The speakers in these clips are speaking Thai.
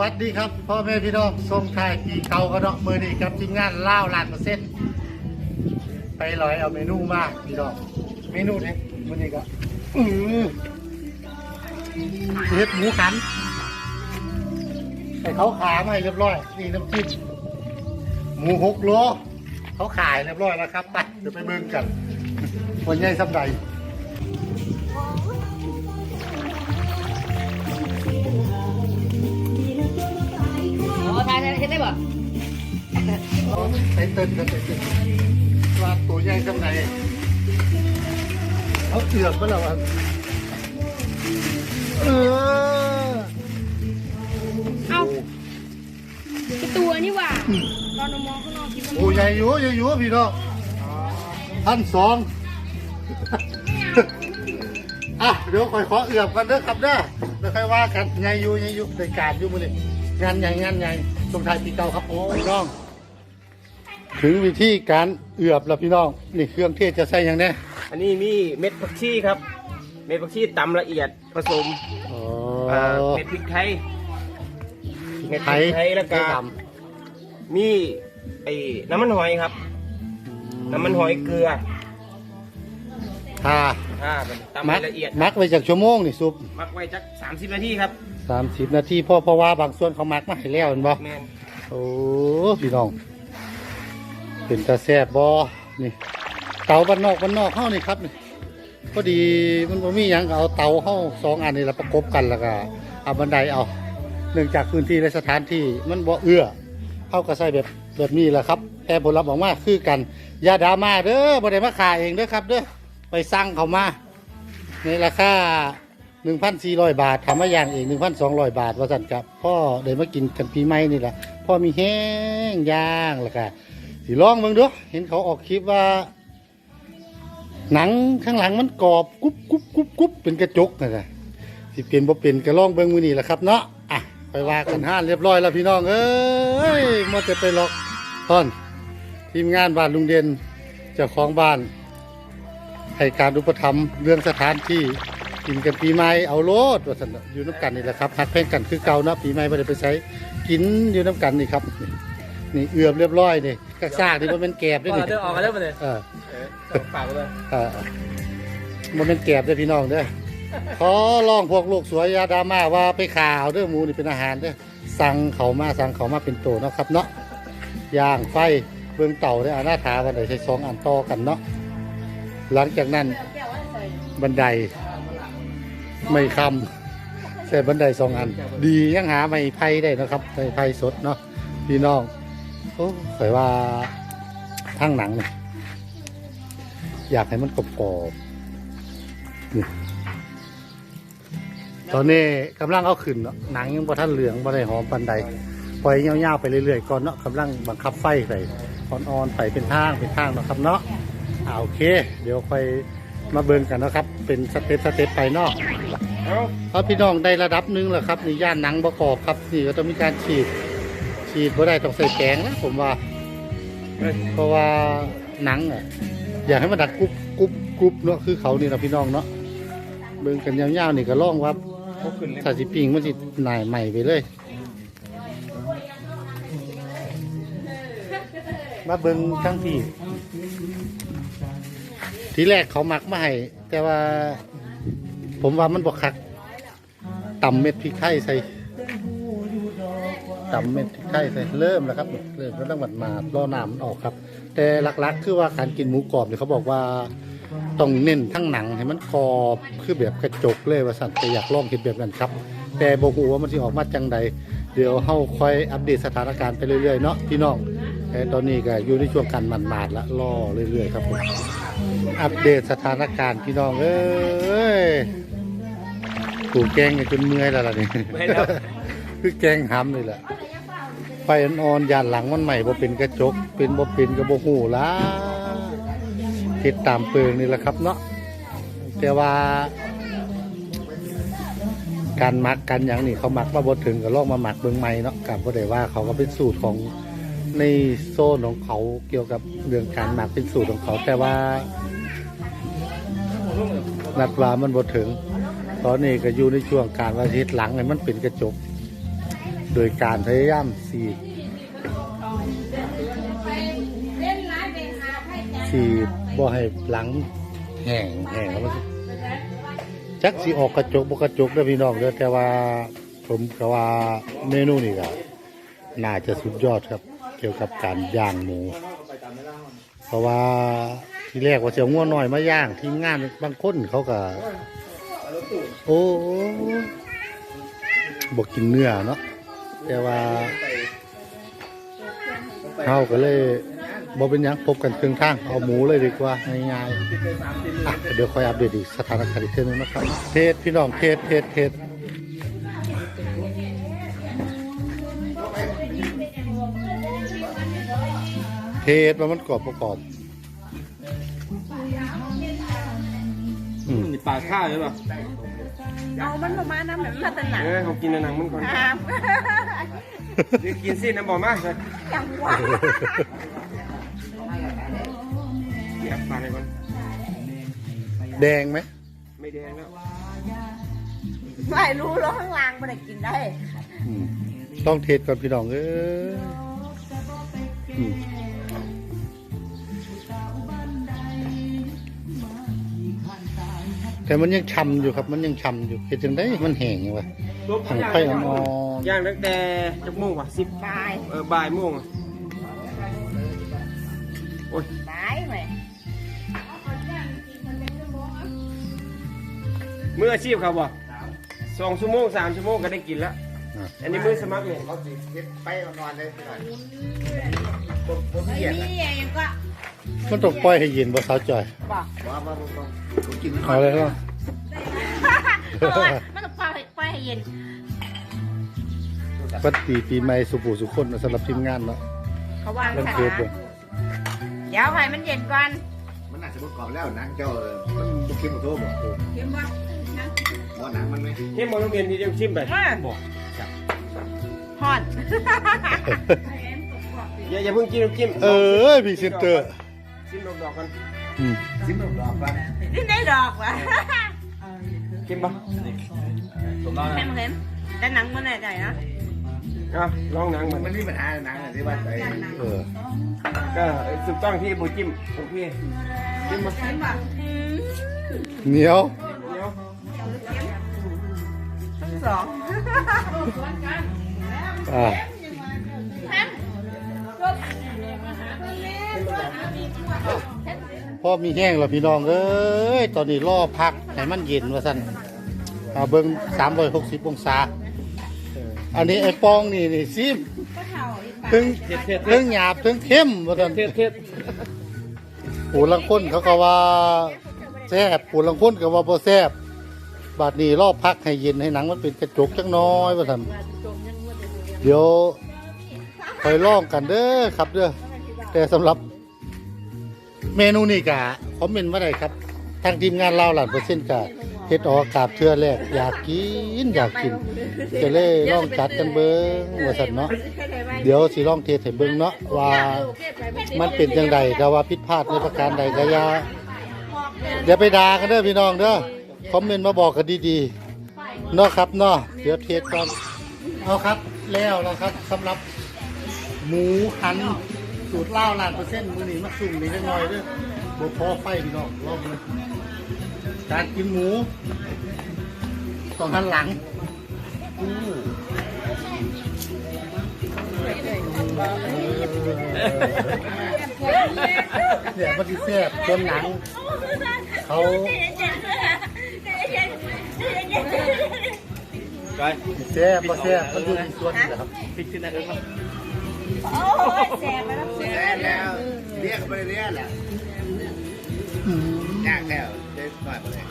วัสดีครับพ่อแม่พี่น้องทรงไทยปีเก่าก็เนาะมือนี้ครับทีมงานล่าวลานเปอร์เซ็นต์ไปลอยเอาเมนูมากพี่น้องเมนูนี้มือนี้ก็อือเห็ดหมูขันใส่เขาขามาให้เรียบร้อยนี่น้ำจิ้มหมูหกโลเขาขายเรียบร้อยแล้วครับไปเดี๋ยวไปเบิ่งกันวันใหญ่สัปดาห์ อ๋อทายเห็นได้ป่ะใส่เต้นกันใส่เต้นว่าตัวใหญ่จังไหนเขาเกือบไปแล้วอะเออเอาคือตัวนี่หว่าตอนเรามองข้างนอกคิดว่าโอ้ใหญ่อยู่ใหญ่อยู่พี่น้องพันสองอะเดี๋ยวคอยขอเอือบกันเด้อครับเด้อแล้วค่อยว่ากันใหญ่อยู่ใหญ่อยู่ในการอยู่มื้อนี้งานใหญ่งานใหญ่ ตรงไทายปีเก่าครับโอ้พี่น้อง ถึงวิธีการเอือบแล้วพี่น้อง นี่เครื่องเทศจะใส่อย่างแนี้อันนี้มีเม็ดผักชีครับ เม็ดผักชีตำละเอียดผสมอ๋อเอ่อเม็ดพริกไทย เม็ดพไทริยกไทยแล้วก็ไทยดมีไอ้น้ำมันหอยครับำน้ำมันหอยเกลือค่ะอ่ามันตำมัให้กละเอียดมักไว้จากชั่วโมงนี่ซุปมักไว้จักสามสิบนาทีครับ สามสิบนาทีเพราะเพราะว่าบางส่วนเขามักมาให้แล้วเห็นบ่แมนโอ้พี่น้อง เป็นตาแซ่บบ่นี่ เตาบ้านนอกบ้านนอกเฮานี่ครับนี่พอดีมันบ่มีหยังก็เอาเตาเฮาสองอันนี่ละประกบกันแล้วก็เอาบันไดเอา เนื่องจากพื้นที่และสถานที่มันบ่เอื้อเฮาก็ใส่แบบแบบนี้แหละครับ แต่ผลลัพธ์ออกมาคือกันอย่าดราม่าเด้อบ่ได้มาขายเองเด้อครับเด้อไปสั่งเขามาในราคา 1,400บาททำมาอย่างเอง1,200บาทว่าสั่นครับพ่อได้มากินกันปีใหม่นี่แหละพ่อมีแห้งย่างแล้วก็สิลองเบิ่งดูเห็นเขาออกคลิปว่า หนังข้างหลังมันกรอบกรุบกรุบกรุบกรุบเป็นกระจกนะจ๊ะสิเป็นบ่เป็นก็ลองเบิ่งมื้อนี้แหละครับเนาะอะไปว่ากันห้านเรียบร้อยแล้วพี่น้องเอ้ยมัวแต่ไปหลอกตอนทีมงานบ้านลุงเด่นเจ้าของบ้านให้การอุปถัมภ์เรื่องสถานที่ กินกันปีใหม่เอาโลดว่าสันน่ะอยู่น้ำกันนี่แหละครับหักแพงกันคือเก่าเนาะปีใหม่ไม่ได้ไปใช้กินอยู่น้ำกันนี่ครับ นี่เอือบเรียบร้อยนี่กระซากนี่มันเป็นแกบด้วยก็นี่เดินออกกันแล้วมาเลยเออเออฝากไว้เลยเออมันเป็นแกบเด้อพี่น้องเด้อขอลองพวกลูกสวยอยาดราม่าว่าไปข่าวเด้อหมูนี่เป็นอาหารเด้อสั่งเขามาสั่งเขามาเป็นโตเนาะครับเนาะย่างไฟเบื้องเต่าได้อาหน้าถาวันไหนใช้สองอันต่อกันเนาะหลังจากนั้นบันได ไม่คำใส่บันไดสองอัน ดียังหาไม่ไผ่ได้นะครับไม่ไผ่สดเนาะพี่น้องโอ้ใส่ว่าทั้งหนังเนี่ยอยากให้มันกรอบๆตอนนี้กำลังเอาขึ้นเนาะหนังยังบ่ท่านเหลืองบ่ได้หอมปันใดปล่อยเงาๆไปเรื่อยๆก่อนเนาะกำลังบังคับไฟไปอ่อนๆไปเป็นทางเป็นทางเนาะครับเนาะอ่าโอเค เดี๋ยวค่อย มาเบิ่งกันเนาะครับ เป็นสเต็ปสเต็ปไปเนาะเอ้าพอพี่น้องได้ระดับหนึงแล้วครับนี่ย่านหนังประกอบครับนี่ก็ต้องมีการฉีด ฉีดบ่ได้ต้องใส่แกงนะผมว่าเฮ้ยเพราะว่าหนังอะอยากให้มันดัดกรุบกรุบกรุบเนาะคือเขานี่นะพี่น้องเนาะเบิ่งกันยาวๆนี่ก็ล่องว่าพวกขึ้นเลยถ้าสิปิงมันสิหน่ายใหม่ไปเลยมาเบิ่งทั้งที่ ทีแรกเขามักมาให้แต่ว่า ผมว่ามันบกคักต่ำเม็ดพริกไทยใส่ต่ำเม็ดพริกไทยใส่เริ่มแล้วครับเริ่มแล้วต้องหมัดมาล่อน้ำมันออกครับ แต่หลักๆ คือว่าการกินหมูกรอบเนี่ยเขาบอกว่าต้องเน้นทั้งหนังให้มันกรอบคือแบบกระจกเลยว่าสันแต่อยากลองกินแบบนั้นครับ แต่บอกว่ามันจะออกมาจังใดเดี๋ยวเฮาคอยอัปเดตสถานการณ์ไปเรื่อยๆเนาะพี่น้องแต่ตอนนี้ก็อยู่ในช่วงการหมันมาดละล่อเรื่อยๆครับผม อัปเดตสถานการณ์พี่น้องเอ้ยถูกแกงกันจนเมื่อยแล้วล่ะนี่ไม่แล้ว คือแกงห้ำเลยแหละไฟอ่อนๆยานหลังมันใหม่บ่เป็นกระจก เป็นบ่เป็นกระบ่หูละติดตามเปิงนี่แหละครับเนาะแต่ว่า การหมักกันอย่างนี้เขาหมักมาบดถึงก็ลองมาหมักเบิ่งใหม่เนาะกับบ่ได้ว่าเขาก็เป็นสูตรของในโซนของเขาเกี่ยวกับเรื่องการหมักเป็นสูตรของเขา แต่ว่า นัดว่ามันบดถึง ตอนนี้ก็อยู่ในช่วงการว่าเฮ็ดหลังให้มันเป็นกระจก โดยการพยายามสีสีบ่ให้หลังแห้งแห้งแล้วมันจักสิออกกระจกบกระจกเด้พี่น้องเด้อแต่ว่าผมก็ว่าเมนูนี่ก็น่าจะสุดยอดครับ เกี่ยวกับการย่างหมู เพราะว่า ที่แรกว่าจะเอาง่วน้อยมาย่างทีมงานบางคนเขาก็โอ้บอกกินเนื้อเนาะแต่ว่าเขาก็เลยบอเป็นยังพบกันเครื่องทางเอาหมูเลยดีกว่าง่ายๆอะเดี๋ยวคอยอัปเดตอีกสถานการณ์อีกเท่านึงนะครับเทศพี่น้องเทศเทศเทศเทศมันมันกรอบประกอบ นี่ปลาข้าวใช่ป่ะเอามันประมาณนั้นแบบพัฒนาเออเขากินในหนังมันก่อนครับเดี๋ยวกินสิน้ำบ่มาเลยจังหวะเก็บปลาในก่อนแดงไหมไม่แดงแล้วไม่รู้แล้วข้างล่างมันกินได้อืมต้องเทศก่อนพี่น้องเอ้ยอื แต่มันยังช้ำอยู่ครับ มันยังช้ำอยู่เห็นจังได้มันแห้งอยู่วะทางไฟอ่อนๆย่างตั้งแต่จักโมงวะสิบตายเออบ่ายโมงอะโอ้ยตายไหมมืออาชีพครับบ่สองชั่วโมงสามชั่วโมงก็ได้กินแล้วอะอันนี้มือสมัครเลยเขาสิเฮ็ดไปนอนเลยหน่อยไอ้นี่ยังก็มันต้องปล่อยให้เย็นบ่สาวจอยบอ กว่าว่าว่าผมกินเอาเลยครับมันต้องปล่อยปล่อยให้เย็นปัดปีปีใหม่สุภูสุคนสำหรับทีมงานเนาะ เขาวางมันขาเทศเลยเดี๋ยวให้มันเย็นก่อนมันน่าจะประกอบแล้วหนังเจ้ามันบุกเข้มกับโทษบ่เห็นบ่บ่หนังมันไหมนี่มอต้องเรียนที่เดียวชิมไปบอกฮอนอย่าอย่าเพิ่งกินน้ำจิ้มเออพรีเซนเตอร์ชิมดอกๆกัน อืมซิมดอกๆกันนี่ได้ดอกวะกินปะแม่มเห็นแต่หนังมันไหนๆนะอะลองหนังมันมันมีปัญหาหนังที่ว่าไอ้เออก็ถูกต้องที่บูจิ้มโอเคจิ้มมาอืมเหนียวเดี๋ยวทั้งสองอ่า พ่อมีแห้งแล้วพี่น้องเอ้ยตอนนี้รอพักให้มันเย็นว่าสั่นเอาเบิ้งสามร้อยหกสิบองศาอันนี้ไอ้ปองนี่นี่ซิมถึงถึงหยาบถึงเข้มว่าสั่นปูลังคนเขาก็ว่าแซ่บปูลังคนก็ว่าบ่แซ่บบาดนี้รอบพักให้เย็นให้หนังมันเป็นกระจกจักหน้อยว่าซั่นเดี๋ยวคอยลองกันเด้อครับเด้อแต่สำหรับ เมนูนี่กะคอมเมนต์มาได้ครับ ทางทีมงานเราหลานเปอร์เซ็นต์กะเฮ็ดออกากาศเทื่อแรกอยากกินอยากกินจะเลยลองจัดกันเบิ่งว่าซั่นเนาะเดี๋ยวสิลองเทสให้เบิ่งเนาะว่ามันเป็นจังใดแต่ว่าผิดพลาดในประการใดก็อย่าอย่าไปด่ากันเด้อพี่น้องเด้อคอมเมนต์มาบอกกันดีๆเนาะครับเนาะเดี๋ยวเทสก่อนเอาครับแล้วแล้วครับสำหรับหมูหัน สูตรเล่าวล้านเปอร์เซ็นต์มือนี้มาสุ่มนี่เล็กน้อยเด้อบพอไฟพี่น้องรอบเลยการกินหมูต้องหันหลังอู้เนี่ยมันสิแซ่บจนหนัง เขาไปแซ่บบ่แซ่บมันอยู่ในส่วนนี่แหละครับ พริกที่นั่นเองครับ โอ้ยแสบแล้วแสแล้บแล้วเรียกไปเรียกแหละอืมยากแล้วเด็กหน่อยไปเลย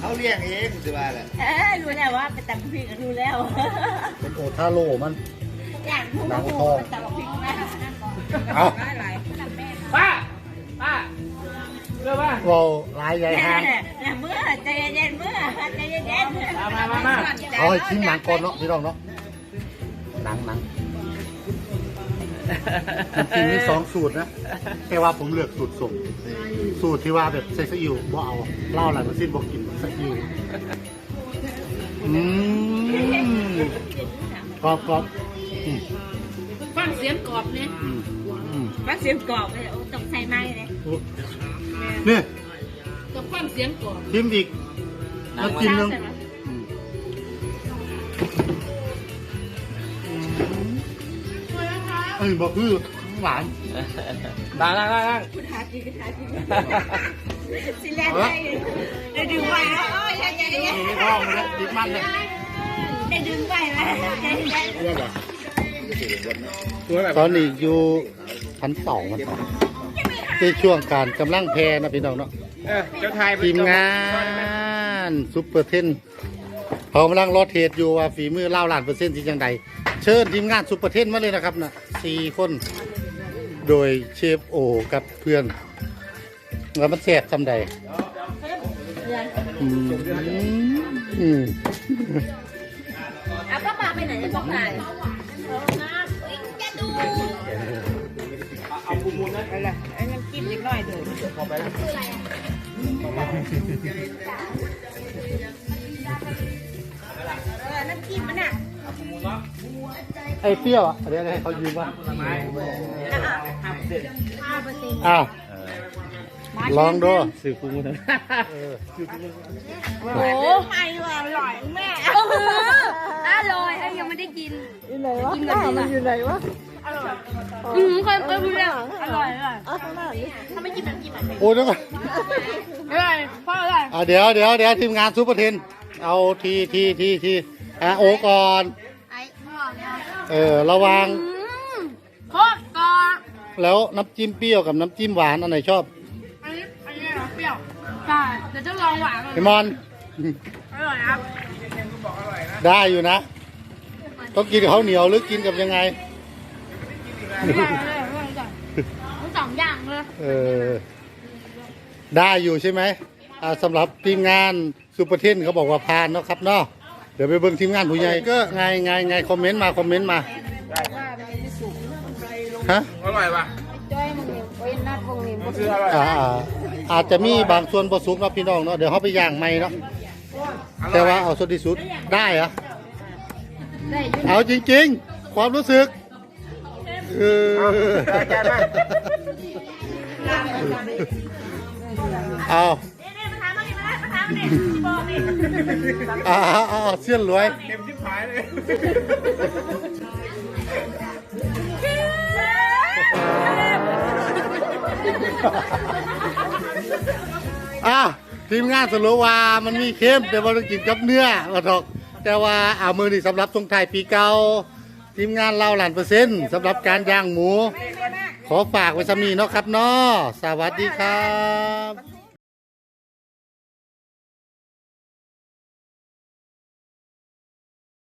เขาเรียกเองสิว่าแหละเอ้ยรู้แล้วว่าไปตำพริกรู้แล้วเป็นโอทาโร่มันอยากพูดหนังพูทองดตำพริกนะเอาได้ไรป้าป้าเรื่องว่าเว้าหลายใหญ่ห้างเมื่อใจเย็นเมื่อใจเย็นๆมามามามาเอาให้ชิมหนังก่อนเนาะพี่น้องเนาะหนังหนัง จริงๆมีสองสูตรนะแต่ว่าผมเลือกสูตรส่ง สูตรที่ว่าแบบใส่ซีอิ๊วบ่เอาเหล้าหลายเปอร์เซ็นต์บ่กินซีอิ๊วอืมกรอบกรอบอืมฟังเสียงกรอบเนี่ยอืมอืมฟังเสียงกรอบเลยต้องใส่ไม้เลยนี่ต้องฟังเสียงกรอบชิมอีกแล้วกินนึงใส่ไหมอืม เอ้ยบอกคือหวานล้างล้างล้างล้างคุณหากินคุณหากินสิแลนได้ได้ดึงไปแล้วโอ้ยใจเย็นนี่ท้องมันแล้วติดมันเลยได้ดึงไปแล้วใจเย็นตัวแบบตอนนี้อยู่ชั้นสองมันในช่วงการกำลังแพรนะพี่น้องเนาะเออเจ้าไทยทีมงานซุปเปอร์เทน เขากำลังรอเทสอยู่ว่าฝีมือเล่าล้านเปอร์เซ็นต์ที่จังใดเชิญทีมงานซุปเปอร์เทนมาเลยนะครับนะสี่คนโดยเชฟโอกับเพื่อนแล้วมันแซ่บจำใดอืมอืมอะป้าปาไปไหนป้าปาจะดูเอาปูมูลนะอะไรไอ้น้ำจิ้มเล็กน้อยเถอะ ไอ้เปรี้ยวอะเดี๋ยวให้เขายืมว่าไม้ห้าเปอร์เซ็นต์ห้าเปอร์เซ็นต์อ้าวลองดูสื่อปูมูลนะเออโอ้ไม่ว่าอร่อยแม่เอออร่อยยังไม่ได้กินอยู่ไหนวะกินกันมันอยู่ไหนวะอร่อยอืมเคยเคยพูดแล้วอร่อยอร่อยถ้าไม่กินน้ำจิ้มอะโอ้ยเดี๋ยวก่อนอร่อยพ่ออร่อยอะเดี๋ยวเดี๋ยวเดี๋ยวทีมงานซุปเปอร์เทนเอาทีทีทีทีอะโอก่อนไอ้พ่อ เนี่ยเออระวังอืมโคตรกรอบแล้วน้ำจิ้มเปรี้ยวกับน้ำจิ้มหวานอันไหนชอบอันนี้อันนี้เหรอเปรี้ยวใช่เดี๋ยวจะลองหวานก่อนไอมอนอร่อยครับได้อยู่นะ ต้องกินกับข้าวเหนียวหรือกินกับยังไง อร่อยเลยอร่อยจังทั้งสองอย่างเลยเออได้อยู่ใช่ไหมอ่าสำหรับทีมงานซูเปอร์เทนเขาบอกว่าผ่านเนาะครับเนาะเดี๋ยวไปเบิ่งทีมงานผู้ใหญ่ก็ไงไงไงคอมเมนต์มาคอมเมนต์มาฮะอร่อยว่ะจ้อยมึงเนี่ยโอ้ยนัดมึงเนี่ยมันคืออร่อยอ่าอ่าอาจจะมีบางส่วนผสุกเนาะพี่น้องเนาะเดี๋ยวเขาไปย่างใหม่เนาะแต่ว่าเอาส่วนที่สุดได้เหรอได้อยุ่เอาจริง ๆ ความรู้สึกเออเอา อกดิเอาเอาเอาเอาเสี้ยนรวยเต็มที่ผายเลยอะทีมงานสรุปว่ามันมีเค็มแต่ว่าต้องกินกับเนื้อว่าถอกแต่ว่าเอามือนี่สำหรับตรงไทายปีเก่าทีมงานเล่าหลานเปอร์เซ็นต์สำหรับการย่างหมู ขอฝากไว้สำนีเนาะครับเนาะสวัสดีครับ